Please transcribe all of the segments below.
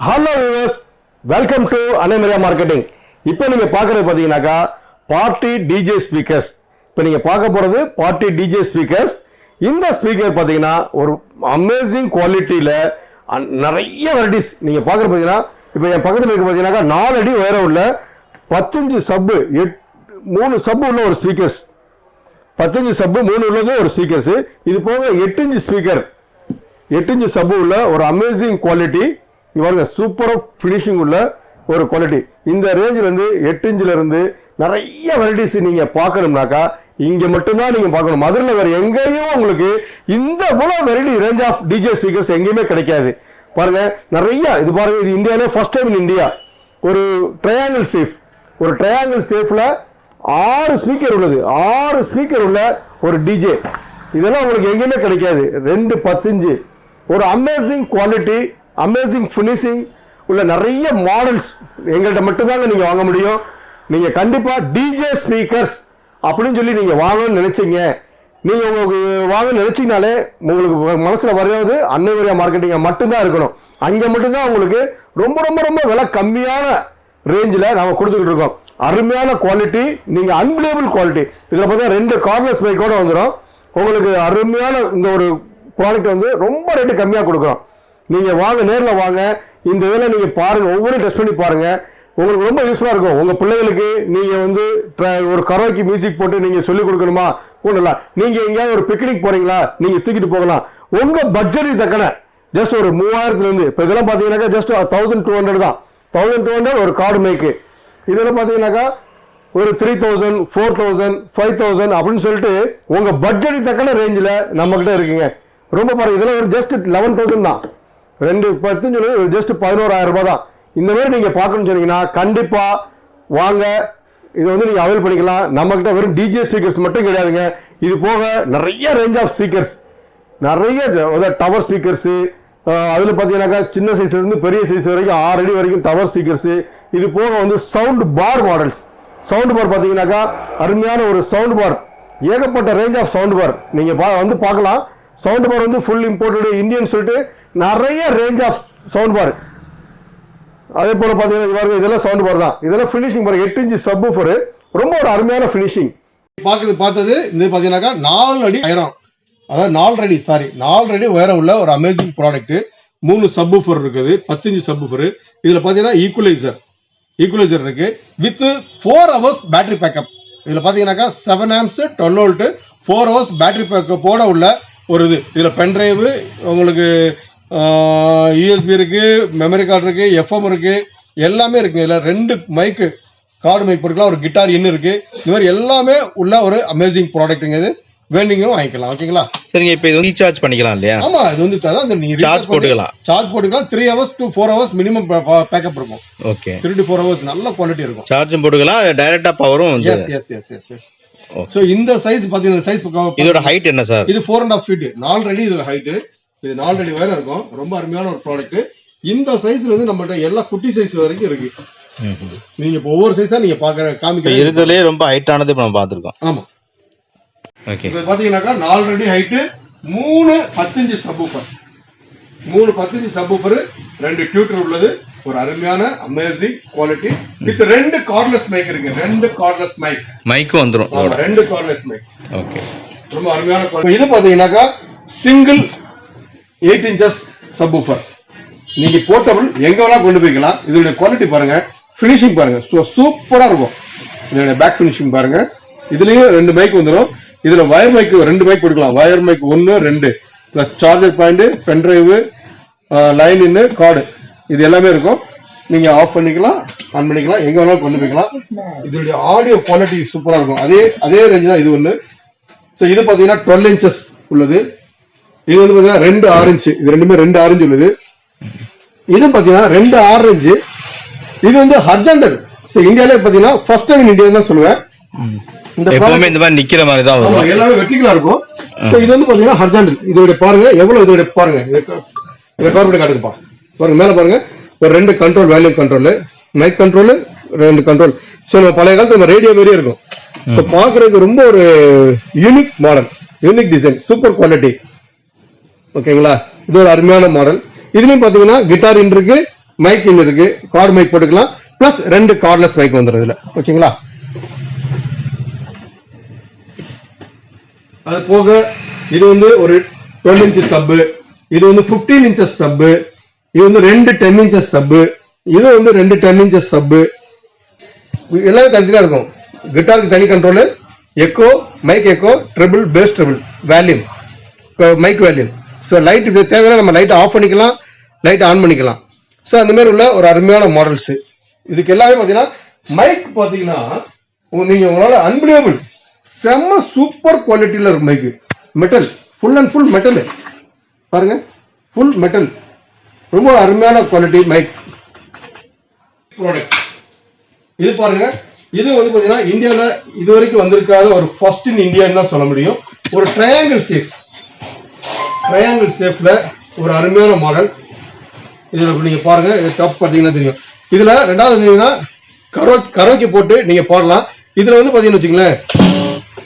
Hello viewers welcome to அனைமரியா marketing இப்போ நீங்கள் பார்க்குறது பார்த்தீங்கன்னாக்கா பார்ட்டி டிஜே ஸ்பீக்கர்ஸ் இப்போ நீங்கள் பார்க்க போகிறது பார்ட்டி டிஜே ஸ்பீக்கர்ஸ் இந்த ஸ்பீக்கர் பார்த்தீங்கன்னா ஒரு அமேசிங் குவாலிட்டியில் நிறைய வெரைட்டிஸ் நீங்கள் பார்க்குற பார்த்தீங்கன்னா இப்போ என் பக்கத்தில் இருக்க பார்த்தீங்கன்னாக்கா நாலு அடி உயரம் உள்ள பத்தஞ்சு சப்பு எட் மூணு சப்பு உள்ள ஒரு ஸ்பீக்கர்ஸ் பத்தஞ்சு சப்பு மூணு உள்ளதும் ஒரு ஸ்பீக்கர்ஸு இது போக எட்டு இன்ச்சு ஸ்பீக்கர் எட்டு இன்ச்சு சப்பு உள்ள ஒரு அமேசிங் குவாலிட்டி பாருங்க சூப்பராக ஃபினிஷிங் உள்ள ஒரு குவாலிட்டி இந்த ரேஞ்சிலேருந்து எட்டு இன்ச்சிலேருந்து நிறைய வெரைட்டிஸ் நீங்கள் பார்க்கணும்னாக்கா இங்கே மட்டும்தான் நீங்கள் பார்க்கணும். மதுரையில் வேறு எங்கேயும் உங்களுக்கு இந்த இவ்வளோ variety range of DJ speakers எங்கேயுமே கிடைக்காது. பாருங்க நிறைய இது பாருங்க இது இந்தியாவிலே ஃபர்ஸ்ட் டைம் இன் இந்தியா ஒரு ட்ரையாங்கிள் சேஃப் ஒரு ட்ரையாங்கிள் சேஃபில் ஆறு ஸ்பீக்கர் உள்ளது. ஆறு ஸ்பீக்கர் உள்ள ஒரு டிஜே இதெல்லாம் உங்களுக்கு எங்கேயுமே கிடைக்காது. ரெண்டு பத்தஞ்சு ஒரு அமேசிங் குவாலிட்டி அமேசிங் ஃபினிஷிங் உள்ள நிறைய மாடல்ஸ் எங்கள்கிட்ட மட்டும்தாங்க நீங்கள் வாங்க முடியும். நீங்கள் கண்டிப்பாக டிஜே ஸ்பீக்கர்ஸ் அப்படின்னு சொல்லி நீங்கள் வாங்கணும்னு நினச்சிங்க. நீங்கள் உங்களுக்கு வாங்க நினச்சிங்கனாலே உங்களுக்கு மனசில் வரையாவது அன்னவரியா மார்க்கெட்டிங்காக மட்டும்தான் இருக்கணும். அங்கே மட்டும்தான் உங்களுக்கு ரொம்ப ரொம்ப ரொம்ப விலை கம்மியான ரேஞ்சில் நாம் கொடுத்துக்கிட்டு இருக்கோம். அருமையான குவாலிட்டி நீங்கள் அன்பிலேபிள் குவாலிட்டி இதில் பார்த்தா ரெண்டு கார்னர்ஸ் பைக்கோடு வந்துடும் உங்களுக்கு அருமையான இந்த ஒரு ப்ராடக்ட் வந்து ரொம்ப ரேட்டு கம்மியாக கொடுக்குறோம். நீங்கள் வாங்க நேரில் வாங்க. இந்த இதில் நீங்கள் பாருங்கள் ஒவ்வொரு டெஸ்ட் பண்ணி பாருங்கள் உங்களுக்கு ரொம்ப யூஸ்ஃபுல்லாக இருக்கும். உங்கள் பிள்ளைகளுக்கு நீங்கள் வந்து ஒரு கரோக்கி மியூசிக் போட்டு நீங்கள் சொல்லிக் கொடுக்கணுமா? ஒன்றும் இல்லை. எங்கேயாவது ஒரு பிக்னிக் போகிறீங்களா நீங்கள் தூக்கிட்டு போகலாம். உங்கள் பட்ஜெட்டு தக்கன. ஜஸ்ட் ஒரு மூவாயிரத்துலேருந்து இப்போ இதெல்லாம் பார்த்தீங்கன்னாக்கா ஜஸ்ட் தௌசண்ட் டூ ஹண்ட்ரட் தான். தௌசண்ட் டூ ஹண்ட்ரட் ஒரு கார்டு மேக்கு இதெல்லாம் பார்த்தீங்கன்னாக்கா ஒரு three thousand four thousand five thousand அப்படின்னு சொல்லிட்டு உங்கள் பட்ஜெட்டு தக்கன ரேஞ்சில் நம்மக்கிட்ட இருக்குங்க. ரொம்ப பாருங்கள் இதெல்லாம் ஒரு ஜஸ்ட் லெவன் தௌசண்ட் தான். ரெண்டு பத்துன்னு சொல்லி ஜஸ்ட் பதினோராயிரம் ரூபாய் தான். இந்த மாதிரி நீங்கள் பார்க்கணும்னு சொன்னீங்கன்னா கண்டிப்பாக வாங்க. இது வந்து நீங்கள் அவைல் பண்ணிக்கலாம். நம்மக்கிட்ட வெறும் டிஜே ஸ்பீக்கர்ஸ் மட்டும் கிடையாதுங்க. இது போக நிறைய ரேஞ்ச் ஆஃப் ஸ்பீக்கர்ஸ் நிறைய டவர் ஸ்பீக்கர்ஸு அதில் பார்த்தீங்கன்னாக்கா சின்ன சைஸ்லேருந்து பெரிய சைஸ் வரைக்கும் ஆறு அடி வரைக்கும் டவர் ஸ்பீக்கர்ஸ் இது போக வந்து sound bar models sound bar பார்த்தீங்கன்னாக்கா அருமையான ஒரு சவுண்ட் பார் ஏகப்பட்ட ரேஞ்ச் ஆஃப் சவுண்ட் பார் நீங்கள் பா வந்து பார்க்கலாம். சவுண்ட் பார் வந்து ஃபுல் இம்போர்ட்டடு இந்தியன் சொல்லிட்டு நிறைய ரேஞ்ச் ஆஃப் சவுண்ட் பார் அதே போல் பார்த்தீங்கன்னா இதெல்லாம் சவுண்ட் பார் தான். இதெல்லாம் ஃபினிஷிங் பாருங்க எட்டு இன்ச்சு சப் ரொம்ப ஒரு அருமையான ஃபினிஷிங் பார்க்குறது பார்த்தது இது பார்த்தீங்கன்னாக்கா நாலு அடி உயரம். அதாவது நாலு அடி சாரி நாலு அடி உயரம் உள்ள ஒரு அமேசிங் ப்ராடக்ட் மூணு சப்வூஃபர் இருக்குது பத்தஞ்சு சப்வூஃபர் இதில் பார்த்தீங்கன்னா ஈக்குவலைசர் ஈக்குவலைசர் இருக்கு. With four hours battery backup இதில் பார்த்தீங்கன்னாக்கா seven amps twelve volt four hours battery பேக்கப்போட உள்ள ஒரு இது. இதில் பென்ட்ரைவு உங்களுக்கு யூஎஸ்பி இருக்கு மெமரி கார்டு இருக்கு எஃப்எம் இருக்கு எல்லாமே இருக்கு. இதில் ரெண்டு மைக்கு கார்டு மைக் போட்டுக்கலாம் ஒரு கிட்டார் இன்னு இருக்கு. இந்த மாதிரி எல்லாமே உள்ள ஒரு அமேசிங் ப்ராடக்ட்டுங்க இது. வேண்டிங்க வாங்கிக்கலாம் ஓகேங்களா சரிங்க இப்போ இது வந்து ரீசார்ஜ் பண்ணிக்கலாம் இல்லையா? ஆமா இது வந்து அதான் நீங்க Charge போட்டுக்கலாம். சார்ஜ் போட்டுக்கலாம். Three hours to four hours minimum backup இருக்கும். Okay three to four hours நல்ல குவாலிட்டி இருக்கும். சார்ஜும் போட்டுக்கலாம் டைரக்டா பவரும் yes yes yes yes yes. So இந்த சைஸ் பார்த்தீங்கன்னா சைஸ் இதோட ஹைட் என்ன சார் இது ஃபோர் அண்ட் ஆஃப் ஃபீட் நாலு அடி இது ஹைட்டு இது நாலு அடி வேற இருக்கும். ரொம்ப அருமையான ஒரு ப்ராடக்ட் இந்த சைஸ்ல இருந்து நம்மகிட்ட எல்லா குட்டி சைஸ் வரைக்கும் இருக்கு. நீங்க இப்போ ஒவ்வொரு சைஸா நீங்க பாக்குற இப்போ காமிக்க இருக்கிறதுலே ரொம்ப ஹைட்டானது இப்போ நம்ம பார்த்துருக்கோம். ஆமா. ஓகே இது பாத்தீங்கன்னாக்கா நாலு அடி ஹைட்டு மூணு பத்தஞ்சு சப்வூஃபர் மூணு பத்தஞ்சு சப்வூஃபர் ரெண்டு டியூட்டர் உள்ளது. ஒரு அருமையான அமேசிங் குவாலிட்டி வித் ரெண்டு கார்ட்லெஸ் மைக் இருக்கு. ரெண்டு கார்ட்லெஸ் மைக் மைக்கும் வந்துடும் ரெண்டு கார்ட்லெஸ் மைக் ஓகே ரொம்ப அருமையான. இது பாத்தீங்கன்னாக்கா சிங்கிள் எயிட் இன்ச்சஸ் ஊஃபர் நீங்க போர்ட்டபிள் எங்க வேணா கொண்டு போய்க்கலாம். இதோட குவாலிட்டி பாருங்க. ஃபினிஷிங் பாருங்க. சூப்பரா இருக்கும். இதோட பேக் ஃபினிஷிங் பாருங்க. இதுலயும் ரெண்டு மைக் வந்துடும் இதுல வயர் மைக் ரெண்டு மைக் கொடுக்கலாம். வயர் மைக் ஒன்னு ரெண்டு. Plus charger point pendrive line in card இது எல்லாமே இருக்கும். நீங்க ஆஃப் பண்ணிக்கலாம் ஆன் பண்ணிக்கலாம் எங்க வேணாலும் கொண்டு போய்க்கலாம். இதோட ஆடியோ குவாலிட்டி சூப்பரா இருக்கும். அதே அதே ரேஞ்ச் தான் இது ஒன்று ஸோ இது பார்த்தீங்கன்னா டுவெல் இன்ச்சஸ் உள்ளது. இது வந்து பார்த்தீங்கன்னா ரெண்டு ஆரஞ்சு இது ரெண்டுமே ரெண்டு ஆரஞ்சு உள்ளது. இது பார்த்தீங்கன்னா ரெண்டு ஆரஞ்சு இது வந்து ஹர்ஜண்டல் ஸோ இந்தியாவிலே பார்த்தீங்கன்னா ஃபர்ஸ்ட் டைம் இன் இந்தியா தான் சொல்லுவேன். இந்த எப்பவுமே இந்த மாதிரி நிக்கிற மாதிரி தான் வரும். எல்லாமே வெர்டிகலா இருக்கும். ஸோ இது வந்து பாத்தீங்கன்னா ஹர்ஜாண்டல் இதோட பாருங்க எவ்வளவு இதோட பாருங்க. இதை கார்பரேட் காட்டுப்பா பாருங்க மேல பாருங்க. ஒரு ரெண்டு control volume control mic control ரெண்டு கண்ட்ரோல் ஸோ நம்ம பழைய காலத்துல நம்ம ரேடியோ மாதிரியே இருக்கும். ஸோ பாக்குறதுக்கு ரொம்ப ஒரு unique model unique design super quality ஓகேங்களா? இது ஒரு அருமையான மாடல் இதுலயும் பாத்தீங்கன்னா கிட்டார் இன் இருக்கு மைக் இன் இருக்கு. கார்டு மைக் போட்டுக்கலாம். பிளஸ் ரெண்டு கார்ட்லெஸ் மைக் வந்துடும் இதுல. ஓகேங்களா? அது போக இது வந்து ஒரு டுவெல் இன்ச்சஸ் சப்பு இது வந்து 15 இன்ச்சஸ் சப்பு இது வந்து ரெண்டு டென் இன்ச்சஸ் சப்பு இது வந்து ரெண்டு டென் இன்ச்சஸ் சப்பு எல்லாமே தனித்தனியா இருக்கும். கிட்டாருக்கு தனி control echo mic echo treble bass treble volume mic volume so light இது தேவையான நம்ம லைட்டை ஆஃப் பண்ணிக்கலாம் லைட்டை ஆன் பண்ணிக்கலாம். ஸோ அந்த மாதிரி உள்ள ஒரு அருமையான மாடல்ஸ் இதுக்கு எல்லாமே பார்த்தீங்கன்னா மைக் பார்த்தீங்கன்னா உங்க- நீங்க உங்களால அன்பிலியபிள் செம்ம சூப்பர் குவாலிட்டியில் இருக்கும் mic metal full and full metal பாருங்க. ஃபுல் மெட்டல் ரொம்ப அருமையான குவாலிட்டி மைக் ப்ராடக்ட் இது பாருங்க. இது வந்து பாத்தீங்கன்னா இந்தியால இது வரைக்கும் வந்திருக்காத ஒரு ஃபர்ஸ்ட் இன் இந்தியான்னு தான் சொல்ல முடியும். ஒரு ட்ரையாங்கிள் சேஃப் ட்ரையாங்கிள் ஷேப்பில் ஒரு அருமையான மாடல் இதுல நீங்கள் நீங்க பாருங்க இது டாப் பார்த்தீங்கன்னா தெரியும். இதுல ரெண்டாவது தெரியுங்கன்னா கரோ கரோக்கி போட்டு நீங்க பாடலாம். இதுல வந்து பார்த்தீங்கன்னு வச்சுங்களேன்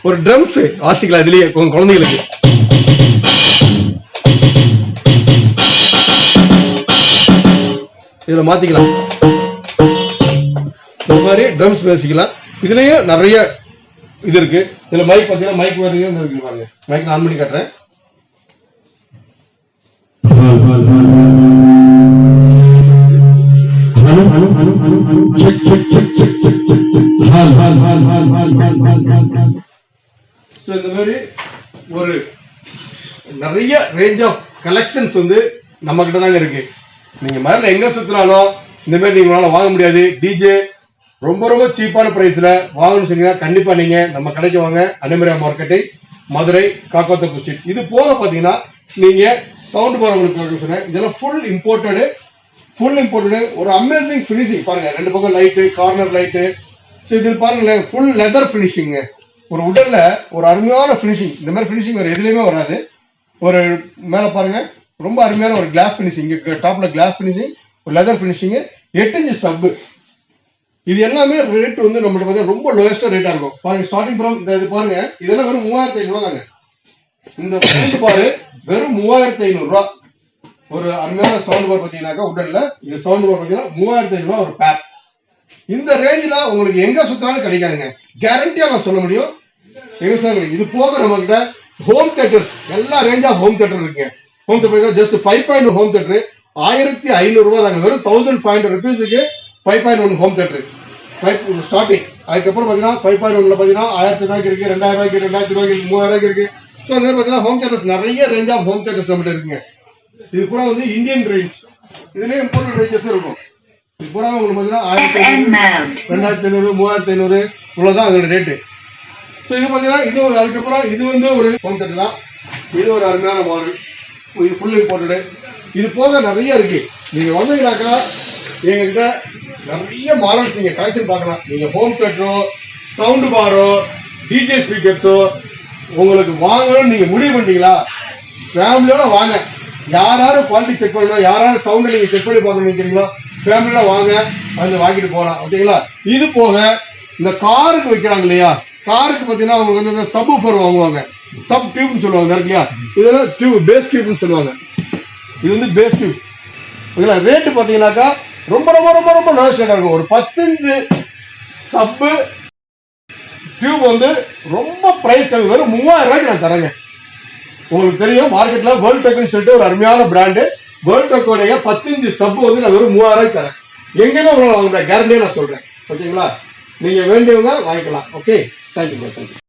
ஒரு ட்ரம்ஸ் வாசிக்கலாம் இதுலயே உங்கள் குழந்தைகளுக்கு. இதுல மாத்திக்கலாம். இந்த மாதிரி ட்ரம்ஸ் பேசிக்கலாம். இதுலயும் நிறைய இது இருக்கு. இதுல மைக் பாத்தீங்கன்னா மைக் வரையும் இருக்கு பாருங்க. மைக் ஆன் பண்ணி காட்டுறேன். இந்த மாதிரி ஒரு நிறைய ரேஞ்ச் ஆஃப் கலெக்ஷன்ஸ் வந்து நம்ம கிட்ட தாங்க இருக்கு. நீங்க மரில் எங்க சுத்தினாலும் இந்த மாதிரி நீங்க உங்களால வாங்க முடியாது. டிஜே ரொம்ப ரொம்ப சீப்பான பிரைஸ்ல வாங்கணும்னு சொன்னீங்கன்னா கண்டிப்பா நீங்க நம்ம கடைக்கு வாங்க. அனுமரியா மார்க்கெட்டை மதுரை காக்காத்தப்பு ஸ்ட்ரீட் இது போக பாத்தீங்கன்னா நீங்க சவுண்ட் போறவங்களுக்கு சொன்னேன். இதெல்லாம் ஃபுல் இம்போர்ட்டடு ஃபுல் இம்போர்ட்டடு ஒரு அமேசிங் ஃபினிஷிங் பாருங்க ரெண்டு பக்கம் லைட்டு கார்னர் லைட்டு ஸோ இதில் பாருங்களேன் ஃபுல் லெதர் ஃபினிஷிங்கு ஒரு உடல்ல ஒரு அருமையான ஃபினிஷிங் இந்த மாதிரி ஃபினிஷிங் வேறு எதுலேயுமே வராது. ஒரு மேலே பாருங்க ரொம்ப அருமையான ஒரு கிளாஸ் ஃபினிஷிங் இங்கே டாப்பில் கிளாஸ் ஃபினிஷிங் ஒரு லெதர் ஃபினிஷிங் எட்டு இன்ச்சு சப்பு இது எல்லாமே ரேட் வந்து நம்மளுக்கு வந்து ரொம்ப லோயஸ்ட்டாக ரேட்டாக இருக்கும். பாருங்க ஸ்டார்டிங் ஃப்ரம் இந்த இது பாருங்க இதெல்லாம் வெறும் மூவாயிரத்தி ஐநூறுவா தாங்க இந்த பாரு வெறும் மூவாயிரத்தி ஐநூறுரூவா ஒரு அருமையான சவுண்ட் பார் பார்த்தீங்கன்னாக்கா உடல்ல இது சவுண்ட் பார் பார்த்தீங்கன்னா மூவாயிரத்தி ஐநூறுரூவா ஒரு பேர் இந்த ரேஞ்சில் உங்களுக்கு எங்க சுத்தினாலும் கிடைக்காதுங்க. கேரண்டியா நான் சொல்ல முடியும். எங்க சுத்தினாலும் கிடைக்கும் இது போக நம்ம கிட்ட ஹோம் தேட்டர்ஸ் எல்லா ரேஞ்சாக ஹோம் தேட்டர் இருக்குங்க. Home theatre just five point home theatre ஆயிரத்தி ஐநூறு தாங்க. வெறும் thousand five hundred ருபீஸுக்கு five point one home theatre five starting அதுக்கப்புறம் பார்த்தீங்கன்னா ஃபைவ் பாயிண்ட் ஒன்ல பார்த்தீங்கன்னா ஆயிரத்தி ரூபாய்க்கு இருக்கு ரெண்டாயிரம் ரூபாய்க்கு ரெண்டாயிரத்தி ரூபாய்க்கு மூவாயிரம் ரூபாய்க்கு இருக்கு. ஸோ அந்த மாதிரி பார்த்தீங்கன்னா ஹோம் தேட்டர்ஸ் நிறைய ரேஞ்ச் ஆஃப் ஹோம் தேட்டர்ஸ் நம்மகிட்ட இருக்குங்க. இது பூரா வந்து இந்தியன் ரேஞ்ச் இதுலயே இம்போர்ட்டட் ரேஞ்சஸ் இருக்கும். இது பூரா உங்களுக்கு பார்த்தீங்கன்னா ஆயிரத்தி ஐநூறு. ரெண்டாயிரத்தி ஐநூறு மூவாயிரத்தி ஐநூறு இவ்வளவுதான் அதோட ரேட்டு ஸோ இது பார்த்தீங்கன்னா இது அதுக்கப்புறம் இது வந்து ஒரு ஹோம் தேட்டர் தான். இது ஒரு அருமையான மாடல் இது ஃபுல் இம்போர்ட்டடு இது போக நிறைய இருக்கு. நீங்க வந்தீங்கன்னாக்கா எங்ககிட்ட நிறைய மாடல்ஸ் நீங்க கலெக்ஷன் பார்க்கலாம். நீங்க ஹோம் தேட்டரோ சவுண்ட் பாரோ டிஜே ஸ்பீக்கர்ஸோ உங்களுக்கு வாங்கணும்னு நீங்க முடிவு பண்ணீங்களா ஃபேமிலியோட வாங்க. யார் குவாலிட்டி செக் பண்ணணும் யார் யாரு சவுண்ட் நீங்க செக் பண்ணி பார்க்கணும் நினைக்கிறீங்களோ ஃபேமிலியோட வாங்க. வந்து வாங்கிட்டு போகலாம். ஓகேங்களா? இது போக இந்த காருக்கு வைக்கிறாங்க இல்லையா? காருக்கு பார்த்தீங்கன்னா அவங்க வந்து இந்த சப் வாங்குவாங்க. சப் டியூப்னு சொல்லுவாங்க இல்லையா? இதெல்லாம் டியூப் பேஸ் டியூப்னு சொல்லுவாங்க. இது வந்து பேஸ் டியூப் ஓகேங்களா? ரேட்டு பார்த்தீங்கன்னாக்கா ரொம்ப ரொம்ப ரொம்ப ரொம்ப லோயஸ்ட் ஸ்டேட்டாக இருக்கும். ஒரு பத்தஞ்சு சப்பு டியூப் வந்து ரொம்ப ப்ரைஸ் கம்மி. வரும் மூவாயிரம் ரூபாய்க்கு நான் தரேங்க உங்களுக்கு தெரியும் மார்க்கெட்ல வேர்ல்ட் டெக்னு சொல்லிட்டு ஒரு அருமையான பிராண்டு வேர்ல்ட் டெக்கோடைய பத்தஞ்சு சப்பு வந்து நான் வெறும் மூவாயிரம் ரூபாய்க்கு தரேன் எங்கேயுமே உங்களை வாங்க கேரண்டியே நான் சொல்றேன். ஓகேங்களா நீங்க வேண்டியவங்க வாங்கிக்கலாம். Okay thank you thank you